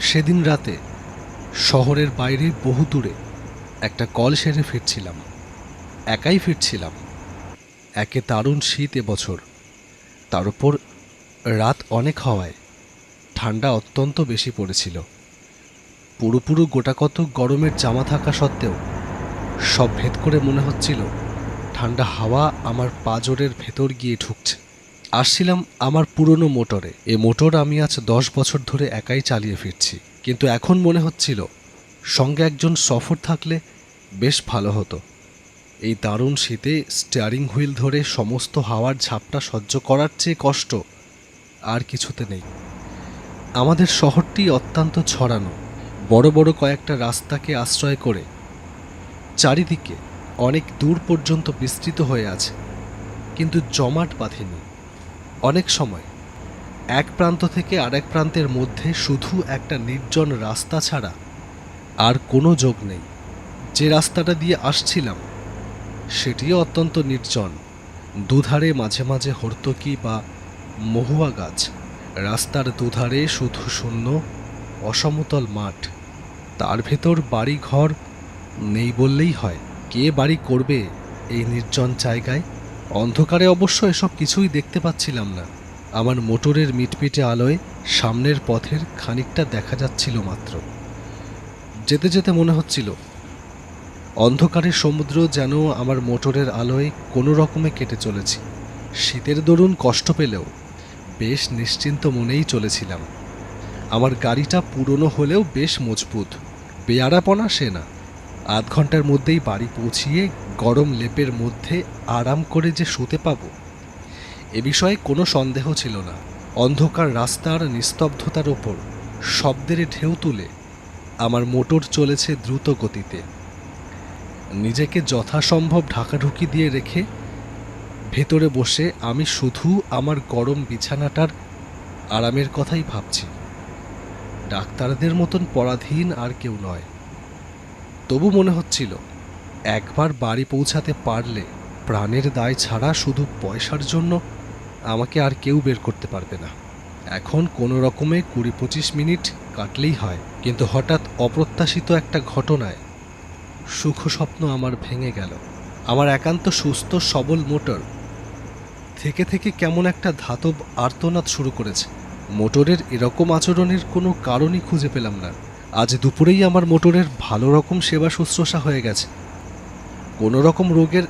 সেদিন রাতে শহরের বাইরে বহু দূরে একটা কল সেরে ফিরছিলাম। একাই ফিরছিলাম। একে দারুণ শীত এবছর তার উপর রাত অনেক হওয়ায় ঠান্ডা অত্যন্ত বেশি পড়েছিল। পুরোপুরো গোটাকত গরমের জামা থাকা সত্ত্বেও সব ভেদ করে মনে হচ্ছিল ঠান্ডা হাওয়া আমার পাজরের ভেতর গিয়ে ঢুকছে। আসছিলাম আমার পুরনো মোটরে। এ মোটর আমি আজ দশ বছর ধরে একাই চালিয়ে ফিরছি। কিন্তু এখন মনে হচ্ছিল, সঙ্গে একজন সফর থাকলে বেশ ভালো হতো। এই দারুণ শীতে স্টিয়ারিং হুইল ধরে সমস্ত হাওয়ার ঝাপটা সহ্য করার চেয়ে কষ্ট আর কিছুতে নেই। আমাদের শহরটি অত্যন্ত ছড়ানো। বড় বড় কয়েকটা রাস্তাকে আশ্রয় করে চারিদিকে অনেক দূর পর্যন্ত বিস্তৃত হয়ে আছে। কিন্তু জমাট বাঁধেনি। অনেক সময়, এক প্রান্ত থেকে আরেক প্রান্তের মধ্যে শুধু একটা নির্জন রাস্তা ছাড়া আর কোনো যোগ নেই। যে রাস্তাটা দিয়ে আসছিলাম, সেটিও অত্যন্ত নির্জন। দুধারে মাঝে মাঝে হর্তকি বা মহুয়া গাছ। রাস্তার দুধারে শুধু শূন্য, অসমতল মাঠ। তার ভেতর বাড়ি ঘর নেই বললেই হয়। কে বাড়ি করবে এই নির্জন জায়গায়? অন্ধকারে অবশ্য এসব কিছুই দেখতে পাচ্ছিলাম না। আমার মোটরের মিটমিটে আলোয় সামনের পথের খানিকটা দেখা যাচ্ছিল মাত্র। যেতে যেতে মনে হচ্ছিল অন্ধকারের সমুদ্র যেন আমার মোটরের আলোয় কোনো রকমে কেটে চলেছি। শীতের দরুন কষ্ট পেলেও বেশ নিশ্চিন্ত মনেই চলেছিলাম। আমার গাড়িটা পুরনো হলেও বেশ মজবুত। বেয়ারাপনা সে না। আধ ঘণ্টার মধ্যেই বাড়ি পৌঁছিয়ে গরম লেপের মধ্যে আরাম করে যে শুতে পাবো, এ বিষয়ে কোনো সন্দেহ ছিল না। অন্ধকার রাস্তার নিস্তব্ধতার ওপর শব্দের ঢেউ তুলে আমার মোটর চলেছে দ্রুত গতিতে। নিজেকে যথাসম্ভব ঢাকাঢুকি দিয়ে রেখে ভেতরে বসে আমি শুধু আমার গরম বিছানাটার আরামের কথাই ভাবছি। ডাক্তারদের মতন পরাধীন আর কেউ নয়। তবু মনে হচ্ছিল, একবার বাড়ি পৌঁছাতে পারলে প্রাণের দায় ছাড়া শুধু পয়সার জন্য আমাকে আর কেউ বের করতে পারবে না। এখন কোনো রকমে কুড়ি পঁচিশ মিনিট কাটলেই হয়, কিন্তু হঠাৎ অপ্রত্যাশিত একটা ঘটনায় সুখ স্বপ্ন আমার ভেঙে গেল। আমার একান্ত সুস্থ সবল মোটর থেকে থেকে কেমন একটা ধাতব আর্তনাদ শুরু করেছে। মোটরের এরকম আচরণের কোনো কারণই খুঁজে পেলাম না। আজ দুপুরেই আমার মোটরের ভালো রকম সেবা শুশ্রূষা হয়ে গেছে। কোনো রকম রোগের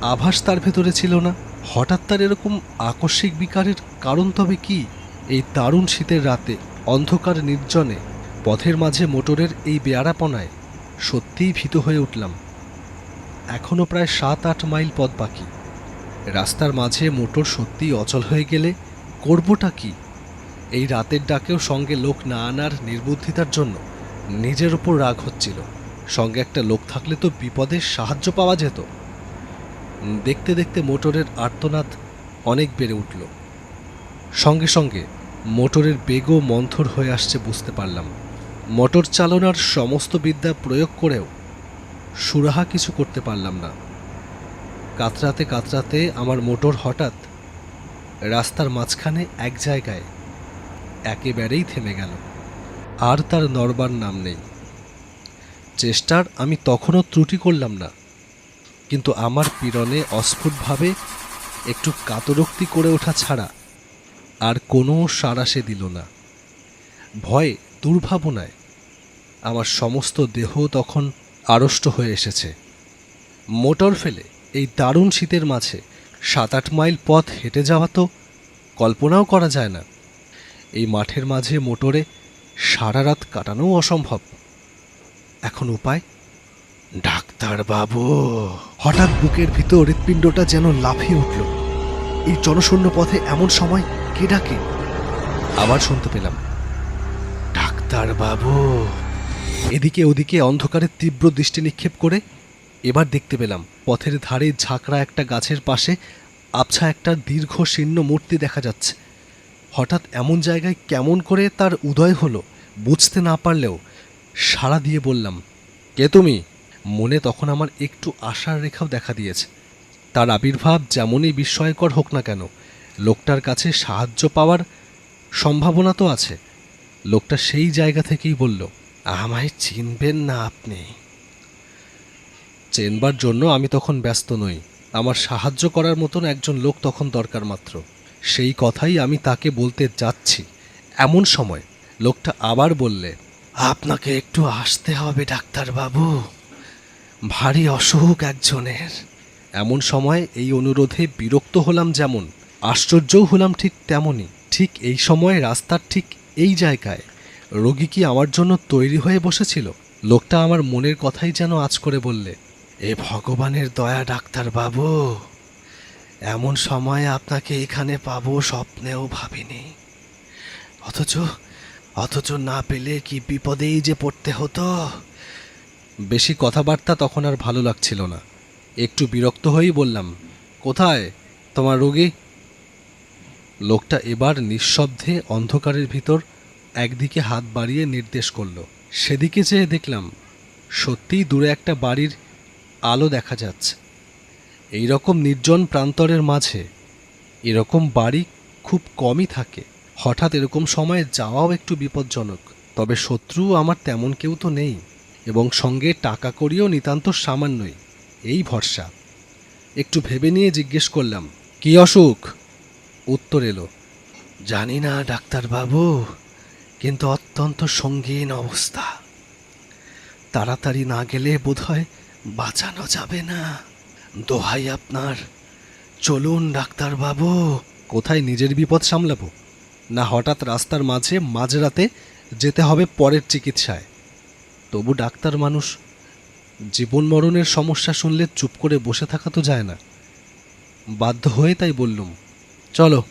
আভাস তার ভেতরে ছিল না। হঠাৎ তার এরকম আকস্মিক বিকারের কারণ তবে কি? এই দারুণ শীতের রাতে, অন্ধকার নির্জনে, পথের মাঝে মোটরের এই বেয়ারাপনায় সত্যিই ভীত হয়ে উঠলাম। এখনও প্রায় সাত, আট মাইল পথ বাকি। রাস্তার মাঝে মোটর সত্যিই অচল হয়ে গেলে করবোটা কি? এই রাতের ডাকেও সঙ্গে লোক না আনার নির্বুদ্ধিতার জন্য নিজের ওপর রাগ হচ্ছিল। সঙ্গে একটা লোক থাকলে তো বিপদের সাহায্য পাওয়া যেত। দেখতে দেখতে মোটরের আর্তনাদ অনেক বেড়ে উঠল। সঙ্গে সঙ্গে মোটরের বেগও মন্থর হয়ে আসছে বুঝতে পারলাম। মোটর চালনার সমস্ত বিদ্যা প্রয়োগ করেও সুরাহা কিছু করতে পারলাম না। কাতরাতে কাতরাতে আমার মোটর হঠাৎ রাস্তার মাঝখানে এক জায়গায় একেবারেই থেমে গেল। আর তার নরবার নাম নেই। চেষ্টার আমি তখনও ত্রুটি করলাম না। কিন্তু আমার পীড়নে অস্ফুটভাবে একটু কাতরোক্তি করে ওঠা ছাড়া আর কোনো সাড়া সে দিল না। ভয়ে দুর্ভাবনায় আমার সমস্ত দেহ তখন আড়ষ্ট হয়ে এসেছে। মোটর ফেলে এই দারুণ শীতের মাঝে সাত আট মাইল পথ হেঁটে যাওয়া তো কল্পনাও করা যায় না। এই মাঠের মাঝে মোটরে সারা রাত কাটানোও অসম্ভব। এখন উপায়? ডাক্তার বাবু হঠাৎ বুকের ভিতর হৃৎপিণ্ডটা যেন লাফিয়ে উঠল। এই জনশূন্য পথে এমন সময় কে ডাকে? আবার শুনতে পেলাম। ডাক্তার বাবু এদিকে ওদিকে অন্ধকারের তীব্র দৃষ্টি নিক্ষেপ করে এবার দেখতে পেলাম, পথের ধারে ঝাঁকড়া একটা গাছের পাশে আবছা একটা দীর্ঘ শীর্ণ মূর্তি দেখা যাচ্ছে। হঠাৎ এমন জায়গায় কেমন করে তার উদয় হলো, বুঝতে না পারলেও সাড়া দিয়ে বললাম, কে তুমি? মনে তখন আমার একটু আশার রেখাও দেখা দিয়েছে। তার আবির্ভাব যেমনই বিস্ময়কর হোক না কেন, লোকটার কাছে সাহায্য পাওয়ার সম্ভাবনা তো আছে। লোকটা সেই জায়গা থেকেই বলল, আমায় চিনবেন না আপনি। চেনবার জন্য আমি তখন ব্যস্ত নই। আমার সাহায্য করার মতন একজন লোক তখন দরকার মাত্র। সেই কথাই আমি তাকে বলতে যাচ্ছি। এমন সময় লোকটা আবার বললে, আপনাকে একটু আসতে হবে, ডাক্তারবাবু। ভারী অসুখ একজনের। এমন সময় এই অনুরোধে বিরক্ত হলাম যেমন, আশ্চর্যও হলাম ঠিক তেমনই। ঠিক এই সময় রাস্তার ঠিক এই জায়গায় রোগী কি আমার জন্য তৈরি হয়ে বসেছিল? লোকটা আমার মনের কথাই যেন আজ করে বললে, এ ভগবানের দয়া ডাক্তার বাবু এমন সময় আপনাকে এখানে পাবো স্বপ্নেও ভাবিনি। অথচ অথচ না পেলে কি বিপদেই যে পড়তে হতো? বেশি কথাবার্তা তখন আর ভালো লাগছিল না। একটু বিরক্ত হয়েই বললাম, কোথায় তোমার রোগী? লোকটা এবার নিঃশব্দে অন্ধকারের ভিতর একদিকে হাত বাড়িয়ে নির্দেশ করল। সেদিকে চেয়ে দেখলাম, সত্যিই দূরে একটা বাড়ির আলো দেখা যাচ্ছে। এই রকম নির্জন প্রান্তরের মাঝে এরকম বাড়ি খুব কমই থাকে। হঠাৎ এরকম সময়ে যাওয়াও একটু বিপজ্জনক। তবে শত্রু আমার তেমন কেউ তো নেই এবং সঙ্গে টাকা করিও নিতান্ত সামান্যই। এই ভরসা। একটু ভেবে নিয়ে জিজ্ঞেস করলাম, কি অসুখ? উত্তর এলো, জানি না, ডাক্তারবাবু, কিন্তু অত্যন্ত সঙ্গীন অবস্থা। তাড়াতাড়ি না গেলে বোধহয় বাঁচানো যাবে না। দোহাই আপনার। চলুন ডাক্তারবাবু। কোথায় নিজের বিপদ সামলাবো? না হঠাৎ রাস্তার মাঝে, মাঝরাতে যেতে হবে পরের চিকিৎসায়। তবু ডাক্তার মানুষ, জীবন মরণের সমস্যা শুনলে চুপ করে বসে থাকা তো যায় না। বাধ্য হয়ে তাই বললুম, চলো,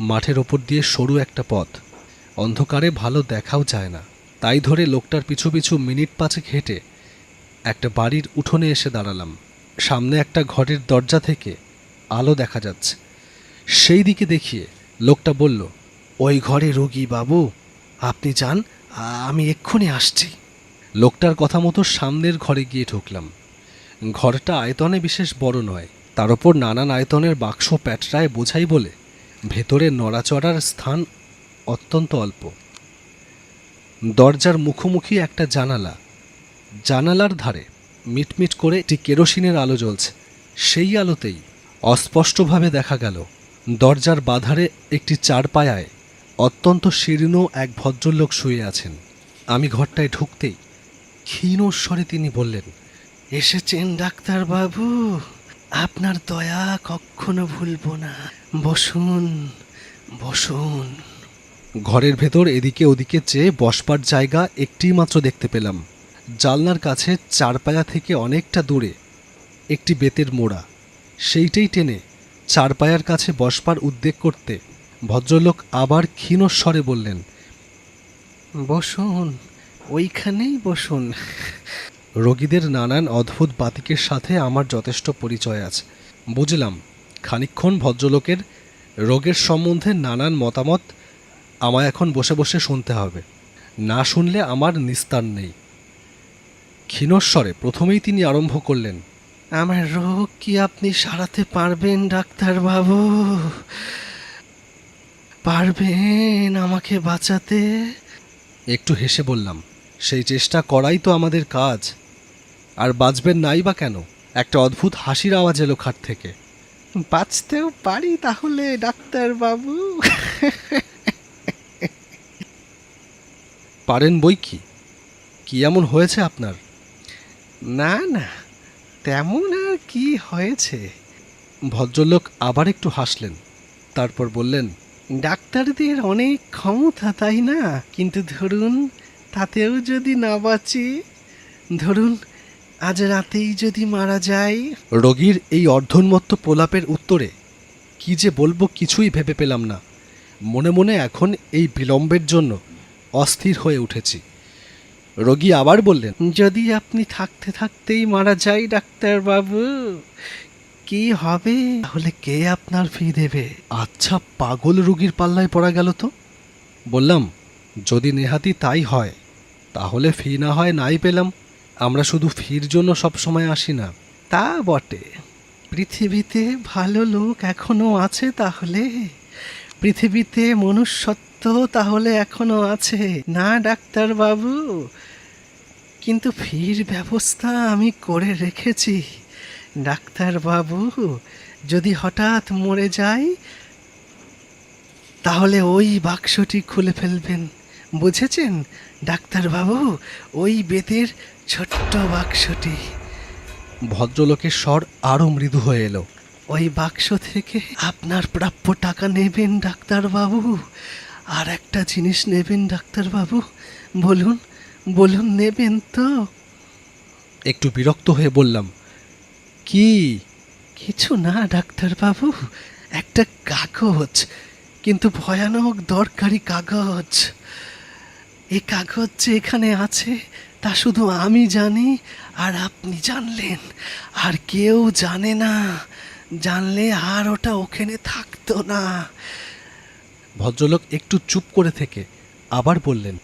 মাঠের ওপর দিয়ে সরু একটা পথ। অন্ধকারে ভালো দেখাও যায় না। তাই ধরে লোকটার পিছু পিছু মিনিট পাঁচেক হেঁটে একটা বাড়ির উঠোনে এসে দাঁড়ালাম। সামনে একটা ঘরের দরজা থেকে আলো দেখা যাচ্ছে। সেই দিকে দেখিয়ে লোকটা বলল, ওই ঘরে রোগী বাবু, আপনি যান, আমি এক্ষুনি আসছি। লোকটার কথা মতো সামনের ঘরে গিয়ে ঢুকলাম। ঘরটা আয়তনে বিশেষ বড় নয়, তার ওপর নানান আয়তনের বাক্স প্যাটরায় বোঝাই বলে ভেতরে নড়াচড়ার স্থান অত্যন্ত অল্প। দরজার মুখোমুখি একটা জানালা, জানালার ধারে মিটমিট করে একটি কেরোসিনের আলো জ্বলছে। সেই আলোতেই অস্পষ্টভাবে দেখা গেল, দরজার বাধারে একটি চারপায়ায় অত্যন্ত শীর্ণ এক ভদ্রলোক শুয়ে আছেন। আমি ঘরটায় ঢুকতেই ক্ষীণ স্বরে তিনি বললেন, এসেছেন ডাক্তারবাবু, আপনার দয়া কখনো ভুলবো না। বসুন বসুন। ঘরের ভেতর এদিকে ওদিকে চেয়ে বসবার জায়গা একটিই মাত্র দেখতে পেলাম। জালনার কাছে চারপায়া থেকে অনেকটা দূরে একটি বেতের মোড়া। সেইটাই টেনে চারপায়ার কাছে বসবার উদ্বেগ করতে ভদ্রলোক আবার ক্ষীণ স্বরে বললেন, বসুন, ওইখানেই বসুন। রোগীদের নানান অদ্ভুত বাতিকের সাথে আমার যথেষ্ট পরিচয় আছে। বুঝলাম, খানিকক্ষণ ভদ্রলোকের রোগের সম্বন্ধে নানান মতামত আমায় এখন বসে বসে শুনতে হবে। না শুনলে আমার নিস্তার নেই। ক্ষীণস্বরে প্রথমেই তিনি আরম্ভ করলেন আমার রোগ কি আপনি সারাতে পারবেন ডাক্তারবাবু? পারবেন আমাকে বাঁচাতে? একটু হেসে বললাম সেই চেষ্টা করাই তো আমাদের কাজ। আর বাঁচবেন নাই বা কেন? একটা অদ্ভুত হাসির আওয়াজ এলো খাট থেকে। বাঁচতেও পারি তাহলে ডাক্তারবাবু। পারেন বই কি? কি এমন হয়েছে আপনার? না না, তেমন আর কি হয়েছে? ভদ্রলোক আবার একটু হাসলেন, তারপর বললেন, ডাক্তারদের অনেক ক্ষমতা, তাই না? কিন্তু ধরুন, তাতেও যদি না বাঁচি, ধরুন, আজ রাতেই যদি মারা যায় রোগীর এই অর্ধন্মত্ত প্রলাপের উত্তরে কি যে বলব কিছুই ভেবে পেলাম না। মনে মনে এখন এই বিলম্বের জন্য অস্থির হয়ে উঠেছি। রোগী আবার বললেন যদি আপনি থাকতে থাকতেই মারা যাই ডাক্তারবাবু কি হবে? তাহলে কে আপনার ফি দেবে? আচ্ছা পাগল রুগীর পাল্লায় পড়া গেল তো। বললাম যদি নেহাতি তাই হয় তাহলে ফি না হয় নাই পেলাম। আমরা শুধু ফির জন্য সব সময় আসি না। তা বটে। পৃথিবীতে ভালো লোক এখনও আছে তাহলে? পৃথিবীতে মনুষ্যত্ব তো তাহলে এখনও আছে। না ডাক্তার বাবু কিন্তু ফির ব্যবস্থা আমি করে রেখেছি। ডাক্তার বাবু যদি হঠাৎ মরে যাই তাহলে ওই বাক্সটি খুলে ফেলবেন। বুঝেছেন? ডাক্তারবাবু ওই বেতের ছোট্ট বাক্সটি। ভদ্রলোকের স্বর আরও মৃদু হয়ে এলো। ওই বাক্স থেকে আপনার প্রাপ্য টাকা নেবেন ডাক্তারবাবু। আর একটা জিনিস নেবেন ডাক্তারবাবু। বলুন বলুন নেবেন তো। একটু বিরক্ত হয়ে বললাম কি? কিছু না ডাক্তারবাবু একটা কাগজ কিন্তু ভয়ানক দরকারি কাগজ। এ কাগজ যে এখানে আছে তা শুধু আমি জানি আর আপনি জানলেন আর কেউ জানে না। জানলে আর ওটা ওখানে থাকতো না। ভদ্রলোক একটু চুপ করে থেকে আবার বললেন,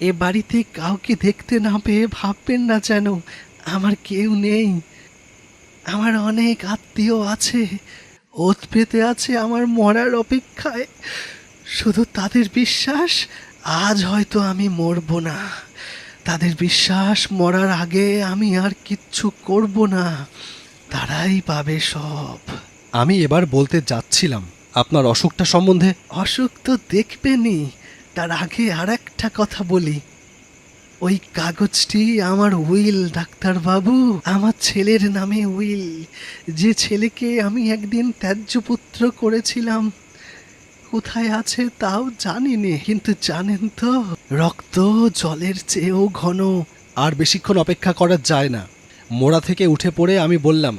এ বাড়িতে কাউকে দেখতে না পেয়ে ভাববেন না যেন, আমার কেউ নেই। আমার অনেক আত্মীয় আছে, ওত পেতে আছে আমার মরার অপেক্ষায়। শুধু তাদের বিশ্বাস, আজ হয়তো আমি মরব না। তাদের বিশ্বাস মরার আগে আমি আর কিচ্ছু করব না। তারাই পাবে সব। আমি এবার বলতে যাচ্ছিলাম আপনার অসুখটা সম্বন্ধে? অসুখ তো দেখবেনই। তার আগে আর একটা কথা বলি। ওই কাগজটি আমার উইল ডাক্তারবাবু। আমার ছেলের নামে উইল। যে ছেলেকে আমি একদিন ত্যায্য পুত্র করেছিলাম কোথায় আছে তাও জানি নে কিন্তু জানেন তো রক্ত জলের চেয়েও ঘন। আর বেশিক্ষণ অপেক্ষা করা যায় না। মোড়া থেকে উঠে পড়ে আমি বললাম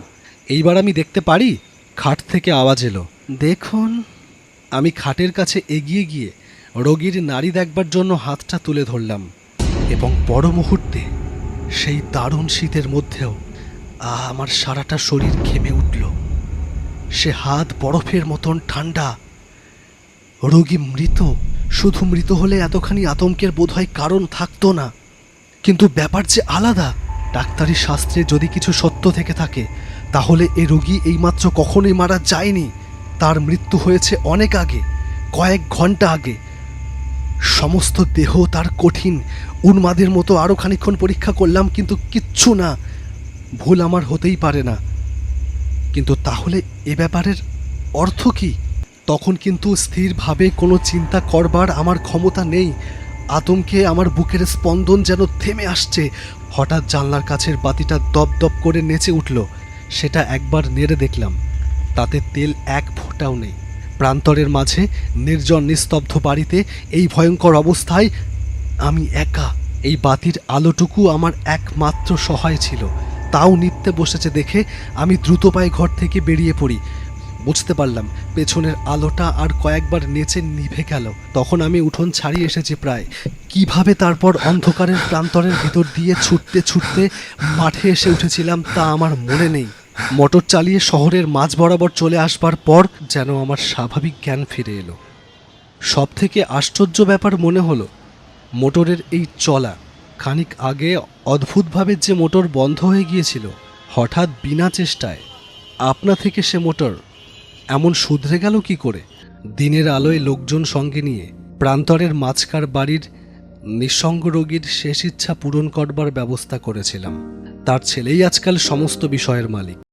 এইবার আমি দেখতে পারি? খাট থেকে আওয়াজ এলো। দেখুন, আমি খাটের কাছে এগিয়ে গিয়ে রোগীর নাড়ি দেখবার জন্য হাতটা তুলে ধরলাম এবং বড় মুহূর্তে সেই দারুণ শীতের মধ্যেও আমার সারাটা শরীর ঘেমে উঠল। সে হাত বরফের মতন ঠান্ডা। রোগী মৃত, শুধু মৃত হলে এতখানি আতঙ্কের বোধহয় কারণ থাকতো না। কিন্তু ব্যাপার যে আলাদা, ডাক্তারি শাস্ত্রে যদি কিছু সত্য থেকে থাকে, তাহলে এ রোগী এইমাত্র কখনোই মারা যায়নি। তার মৃত্যু হয়েছে অনেক আগে, কয়েক ঘণ্টা আগে। সমস্ত দেহ তার কঠিন, উন্মাদের মতো আরও খানিক্ষণ পরীক্ষা করলাম, কিন্তু কিচ্ছু না। ভুল আমার হতেই পারে না। কিন্তু তাহলে এ ব্যাপারের অর্থ কি? তখন কিন্তু স্থিরভাবে কোনো চিন্তা করবার আমার ক্ষমতা নেই। আতঙ্কে আমার বুকের স্পন্দন যেন থেমে আসছে। হঠাৎ জানলার কাছের বাতিটা দপ দপ করে নেচে উঠল। সেটা একবার নেড়ে দেখলাম। তাতে তেল এক ফোঁটাও নেই। প্রান্তরের মাঝে নির্জন নিস্তব্ধ বাড়িতে এই ভয়ঙ্কর অবস্থায় আমি একা। এই বাতির আলোটুকু আমার একমাত্র সহায় ছিল। তাও নিত্যে বসেছে দেখে আমি দ্রুত পায়ে ঘর থেকে বেরিয়ে পড়ি। বুঝতে পারলাম, পেছনের আলোটা আর কয়েকবার নেচে নিভে গেল। তখন আমি উঠোন ছাড়িয়ে এসেছি প্রায়। কীভাবে তারপর অন্ধকারের প্রান্তরের ভিতর দিয়ে ছুটতে ছুটতে মাঠে এসে উঠেছিলাম তা আমার মনে নেই। মোটর চালিয়ে শহরের মাঝ বরাবর চলে আসবার পর যেন আমার স্বাভাবিক জ্ঞান ফিরে এলো। সব থেকে আশ্চর্য ব্যাপার মনে হলো, মোটরের এই চলা খানিক আগে অদ্ভুতভাবে যে মোটর বন্ধ হয়ে গিয়েছিল, হঠাৎ বিনা চেষ্টায় আপনা থেকে সে মোটর এমন শুধরে গেল কি করে? দিনের আলোয় লোকজন সঙ্গে নিয়ে প্রান্তরের মাঝকার বাড়ির নিঃসঙ্গ রোগীর শেষ ইচ্ছা পূরণ করবার ব্যবস্থা করেছিলাম। তার ছেলেই আজকাল সমস্ত বিষয়ের মালিক।